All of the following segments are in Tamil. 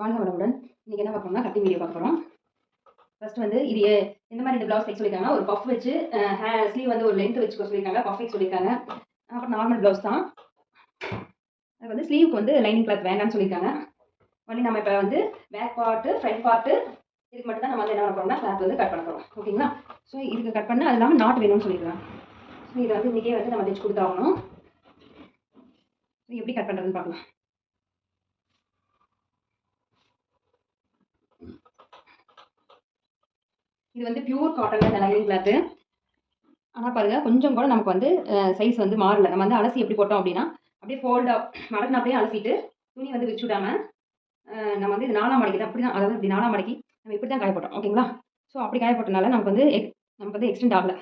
வாழ்க வளமுடன். இன்றைக்கி என்ன பார்க்கணும்னா கட்டிங் வீடியோ பார்க்க போகிறோம் ஃபர்ஸ்ட் வந்து இது எந்த மாதிரி இந்த ப்ளவுஸ் தைக்க சொல்லியிருக்காங்க. ஒரு பஃப் வச்சு ஸ்லீவ் வந்து ஒரு லென்த் வச்சுக்க சொல்லியிருக்காங்க. பஃப் வைக்க சொல்லியிருக்காங்க. அப்புறம் நார்மல் ப்ளவுஸ் தான். அது வந்து ஸ்லீவுக்கு வந்து லைனிங் கிளாத் வேண்டாம்னு சொல்லியிருக்காங்க. மறுபடியும் நம்ம இப்போ வந்து பேக் பார்ட்டு ஃப்ரண்ட் பார்ட்டு இதுக்கு மட்டும் தான் நம்ம வந்து என்ன பண்ண போகிறோம்னா கிளாத் வந்து கட் பண்ண போகிறோம் ஓகேங்களா ஸோ இதுக்கு கட் பண்ண அது இல்லாமல் நாட் வேணும்னு சொல்லியிருக்காங்க. ஸோ இதை வந்து இன்றைக்கே வந்து நம்ம தைச்சு கொடுத்தாகணும். ஸோ எப்படி கட் பண்ணுறதுன்னு பார்க்கலாம். இது வந்து பியூர் காட்டன் இந்த லைனிங் கிளாத்து ஆனால் பாருங்கள் கொஞ்சம் கூட நமக்கு வந்து சைஸ் வந்து மாறல. நம்ம வந்து அலசி எப்படி போட்டோம் அப்படின்னா அப்படியே ஃபோல்டாக மடக்குன அப்படியே அலசிட்டு துணி வந்து விரிச்சு விடாமல் நம்ம வந்து இது நாலாம் மடக்கி தான் அப்படி தான் அதாவது இப்படி நாலாம் மடக்கி நம்ம இப்படி தான் காய போட்டோம் ஓகேங்களா ஸோ அப்படி காய போட்டனால நமக்கு வந்து நமக்கு வந்து எக்ஸ்டெண்ட் ஆகலை.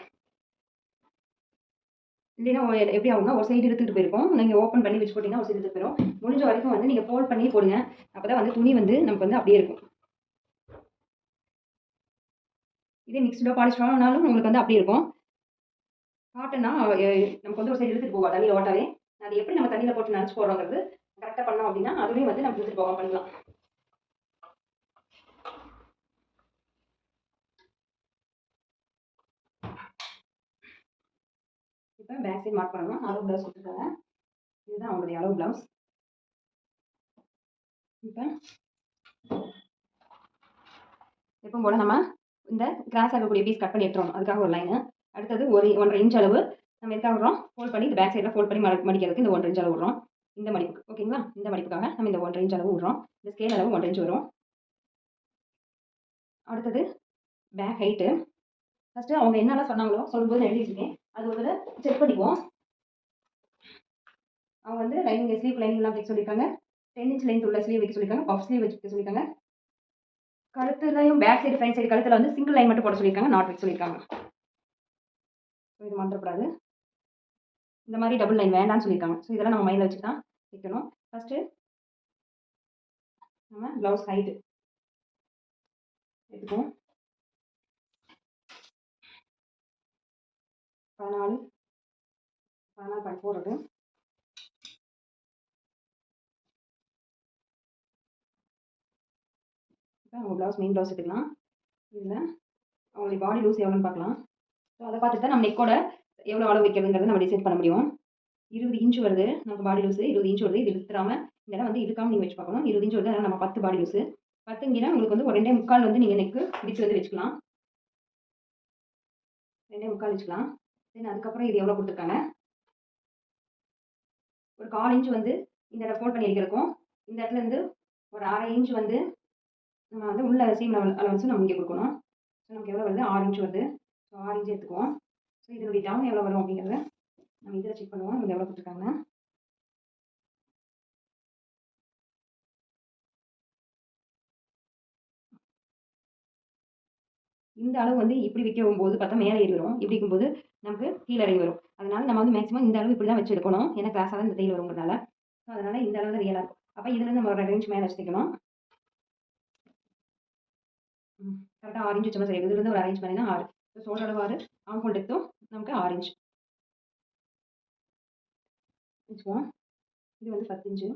இல்லைன்னா எப்படி ஆகும்னா ஒரு சைடு இழுத்துட்டு போயிருக்கோம். நீங்கள் ஓப்பன் பண்ணி வச்சு போட்டிங்கன்னா ஒரு சைடு எடுத்துகிட்டு போயிடும் முடிஞ்ச வரைக்கும் வந்து நீங்கள் ஃபோல்ட் பண்ணி போடுங்க. அப்போ தான் வந்து துணி வந்து நமக்கு வந்து அப்படியே இருக்கும். இதே மிக்ஸ்டாக பாலிஷ் பண்ணாலும் உங்களுக்கு வந்து அப்படி இருக்கும். காட்டனா நமக்கு வந்து ஒரு சைடு எடுத்துகிட்டு போவோம் தண்ணியில் ஓட்டாவே அது எப்படி நம்ம தண்ணியில் போட்டு நினச்சி போடுறோங்கிறது கரெக்டாக பண்ணோம் அப்படின்னா அதுவே வந்து நம்ம இழுத்துட்டு போகாம பண்ணலாம். இப்போ பேக் சைட் மார்க் பண்ணணும். அளவு ப்ளவுஸ் கொடுத்துருக்காங்க. இதுதான் அவங்களுடைய அளவு ப்ளவுஸ் இப்போ எப்பவும் போல நம்ம இந்த கிராஸ் ஆகக்கூடிய பீஸ் கட் பண்ணி எடுத்துரும் அதுக்காக ஒரு லைனு அடுத்தது ஒரு ஒன்றரை இன்ச் அளவு நம்ம எதுக்காக விடுறோம் ஃபோல்ட் பண்ணி இந்த பேக் சைடில் ஃபோல்ட் பண்ணி மடி- மடிக்கிறதுக்கு இந்த ஒன்றரை இன்ச் அளவு விடுறோம். இந்த மடிப்புக்கு ஓகேங்களா இந்த மடிப்புக்காக நம்ம இந்த ஒன்றரை இன்ச் அளவு விடுறோம். இந்த ஸ்கேல் அளவு ஒன்றரை இன்ச் வரும். அடுத்தது பேக் ஹைட்டு ஃபஸ்ட்டு அவங்க என்னெல்லாம் சொன்னாங்களோ சொல்லும்போது எழுதி வச்சிருக்கேன் அது ஒரு செக் பண்ணிக்குவோம். அவங்க வந்து லைனிங் ஸ்லீவ் லைனிங்லாம் வைக்க சொல்லியிருக்காங்க. டென் இன்ச் லென்த் உள்ள ஸ்லீவ் வைக்க சொல்லியிருக்காங்க. பஃப் ஸ்லீவ் வச்சுக்க சொல்லியிருக்காங்க. கழுத்துலையும் பேக் சைடு ஃப்ரண்ட் சைடு கழுத்தில் வந்து சிங்கிள் லைன் மட்டும் போட சொல்லியிருக்காங்க நாட் வைக்க சொல்லியிருக்காங்க. ஸோ இது மறந்துடக்கூடாது. இந்த மாதிரி டபுள் லைன் வேண்டாம்னு சொல்லியிருக்காங்க. ஸோ இதெல்லாம் நம்ம மைண்டில் வச்சு தான் வைக்கணும் ஃபஸ்ட்டு நம்ம ப்ளவுஸ் ஹைட்டு எடுத்துக்குவோம். பதினாலு பதினாலு பாயிண்ட் ஃபோர் அது இப்போ அவங்க ப்ளவுஸ் மெயின் ப்ளவுஸ் எடுத்துக்கலாம். இதில் அவங்களுடைய பாடி லூஸ் எவ்வளோன்னு பார்க்கலாம். ஸோ அதை பார்த்துட்டு தான் நம்ம நெக்கோட எவ்வளோ அளவு வைக்கிறதுங்கிறத நம்ம டிசைட் பண்ண முடியும். இருபது இன்ச் வருது நமக்கு பாடி லூஸு இருபது இன்ச் வருது. இது இழுத்துறாமல் இந்த இடம் வந்து இழுக்காமல் நீங்கள் வச்சு பார்க்கணும். இருபது இன்ச் வருது அதனால் நம்ம பத்து பாடி லூஸு பத்துங்கினா உங்களுக்கு வந்து ஒரு ரெண்டே முக்கால் வந்து நீங்கள் நெக்கு பிடிச்சி வந்து வச்சுக்கலாம். ரெண்டே முக்கால் வச்சுக்கலாம். தென் அதுக்கப்புறம் இது எவ்வளோ கொடுத்துருக்காங்க? ஒரு கால் இன்ச் வந்து இந்த இடத்துல ஃபோல்ட் பண்ணி அடிக்கிறக்கும் இந்த இடத்துல இருந்து ஒரு அரை இன்ச் வந்து நம்ம வந்து உள்ள சீம் லெவல் அலவன்ஸ் நம்ம இங்கே கொடுக்கணும். ஸோ நமக்கு எவ்வளோ வருது? ஆரஞ்சு வருது. ஸோ ஆரஞ்சு எடுத்துக்குவோம். ஸோ இதனுடைய டவுன் எவ்வளோ வரும் அப்படிங்கிறத நம்ம இதில் செக் பண்ணுவோம். இங்கே எவ்வளோ கொடுத்துருக்காங்க? இந்த அளவு வந்து இப்படி வைக்கும் போது பார்த்தா மேலே ஏறி வரும். இப்படி இருக்கும்போது நமக்கு கீழே இறங்கி வரும். அதனால நம்ம வந்து மேக்ஸிமம் இந்த அளவு இப்படி தான் வச்சு எடுக்கணும். ஏன்னா கிளாஸாக தான் இந்த தையல் வருங்கிறதுனால. ஸோ அதனால இந்த அளவு தான் ரியலாக இருக்கும். அப்போ இதுலேருந்து நம்ம ஒரு ரேஞ்ச் மேலே வச்சுக்கணும். கரெக்டாக ஆரஞ்சு வச்ச மாதிரி இதுலேருந்து ஒரு அரேஞ்ச் பண்ணினா ஆறு. ஸோ சோழோட ஆறு ஆம்ஃபோல்ட் டெத்தும் நமக்கு ஆரஞ்சு இது வந்து பத்து இன்ச்சு.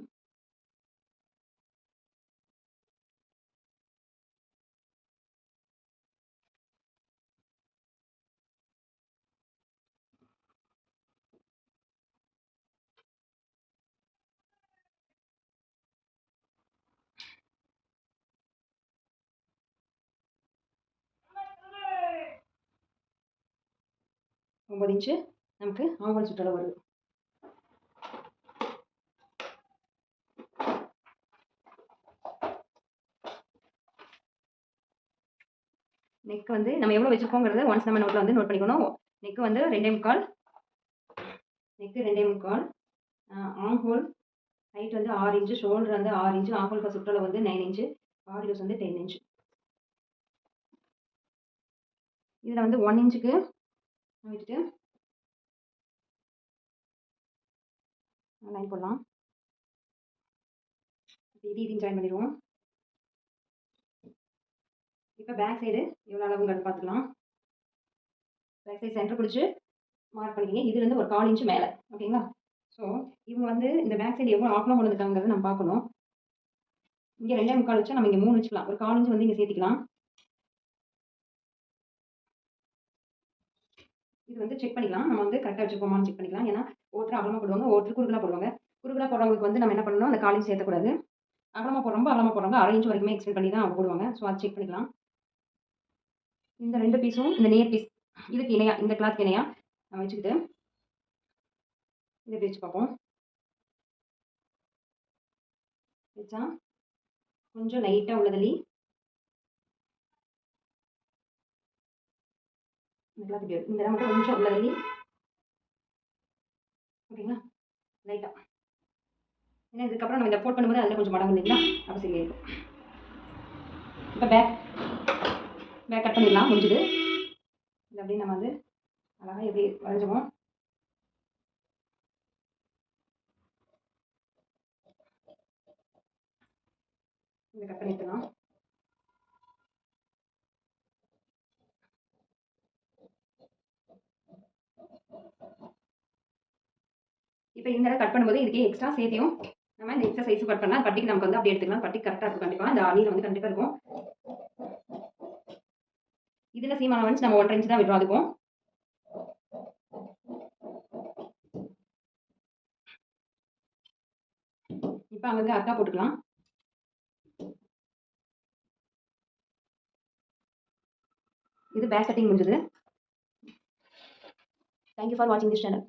ஒம்பது இன்ச்சு நமக்கு ஆம்பல் சுற்றளவு வருது. நெக் வந்து நம்ம எவ்வளோ வச்சுருக்கோங்கிறத ஒன்ஸ் நம்ம நோட்டில் வந்து நோட் பண்ணிக்கணும். நெக்கு வந்து ரெண்டே முக்கால். நெக்கு ரெண்டே முக்கால். ஆம் ஹோல் ஹைட் வந்து ஆறு இன்ச்சு ஷோல்டர் வந்து ஆறு இன்ச்சு ஆம் ஹோல் சுற்றளவு வந்து நைன் இன்ச்சு பாடி லூஸ் வந்து டென் இன்ச்சு. இதில் வந்து ஒன் இன்ச்சுக்கு விட்டுட்டு லைன் போடலாம். இது இதையும் ஜாயின் பண்ணிடுவோம். இப்போ பேக் சைடு எவ்வளோ அளவுங்கிறது பார்த்துக்கலாம். பேக் சைடு சென்டர் பிடிச்சி மார்க் பண்ணிக்கிங்க. இதுலேருந்து ஒரு கால் இன்ச்சு மேலே. ஓகேங்களா ஸோ இவங்க வந்து இந்த பேக் சைடு எவ்வளோ ஆஃப்லாம் கொண்டு வந்துட்டாங்கிறத நம்ம பார்க்கணும். இங்கே ரெண்டே முக்கால் வச்சா நம்ம இங்கே மூணு வச்சுக்கலாம். ஒரு கால் இன்ச்சு வந்து இங்கே சேர்த்திக்கலாம். இது வந்து செக் பண்ணிக்கலாம். நம்ம வந்து கரெக்டாக வச்சுருக்கோமான்னு செக் பண்ணிக்கலாம். ஏன்னா ஒருத்தர் அகலமாக போடுவாங்க ஒருத்தர் குறுகலாக போடுவாங்க. குறுகலாக போடுறவங்களுக்கு வந்து நம்ம என்ன பண்ணணும்? அந்த காலையும் சேர்த்தக்கூடாது. அகலமாக போடுறவங்க அகலமாக போடுறாங்க அரை இன்ச் வரைக்குமே எக்ஸ்டெண்ட் பண்ணி தான் அவங்க போடுவாங்க. ஸோ அதை செக் பண்ணிக்கலாம். இந்த ரெண்டு பீஸும் இந்த நேர் பீஸ் இதுக்கு இணையா இந்த கிளாத் இணையாக நம்ம வச்சுக்கிட்டு இதை இப்படி வச்சு பார்ப்போம். வச்சா கொஞ்சம் லைட்டாக உள்ள நல்லா இந்த இப்படி இந்த இடம் மட்டும் கொஞ்சம் உள்ள தள்ளி ஓகேங்களா? லைட்டாக ஏன்னா இதுக்கப்புறம் நம்ம இந்த போட் பண்ணும்போது அதில் கொஞ்சம் மடங்கு இல்லைங்களா? அப்போ சரியா இருக்கும் இப்போ பேக் பேக் கட் பண்ணிடலாம். முடிஞ்சுது. இது அப்படியே நம்ம வந்து அழகாக எப்படி வரைஞ்சோமோ இந்த கட் பண்ணிக்கலாம் இப்போ இந்த கட் பண்ணும்போது இதுக்கே எக்ஸ்ட்ரா சேர்த்தியும் நம்ம இந்த எக்ஸ்ட்ரா சைஸ் கட் பண்ணால் பட்டிக்கு நமக்கு வந்து அப்படியே எடுத்துக்கலாம். பட்டி கரெக்டாக இருக்கும். கண்டிப்பாக இந்த அணியில் வந்து கண்டிப்பாக இருக்கும். இதில் சீமான வந்து நம்ம ஒன்றரை இன்ச்சு தான் விடுறோம் அதுக்கும். இப்போ அங்கே அக்கா போட்டுக்கலாம். இது பேக் கட்டிங் முடிஞ்சது. Thank you for watching this channel.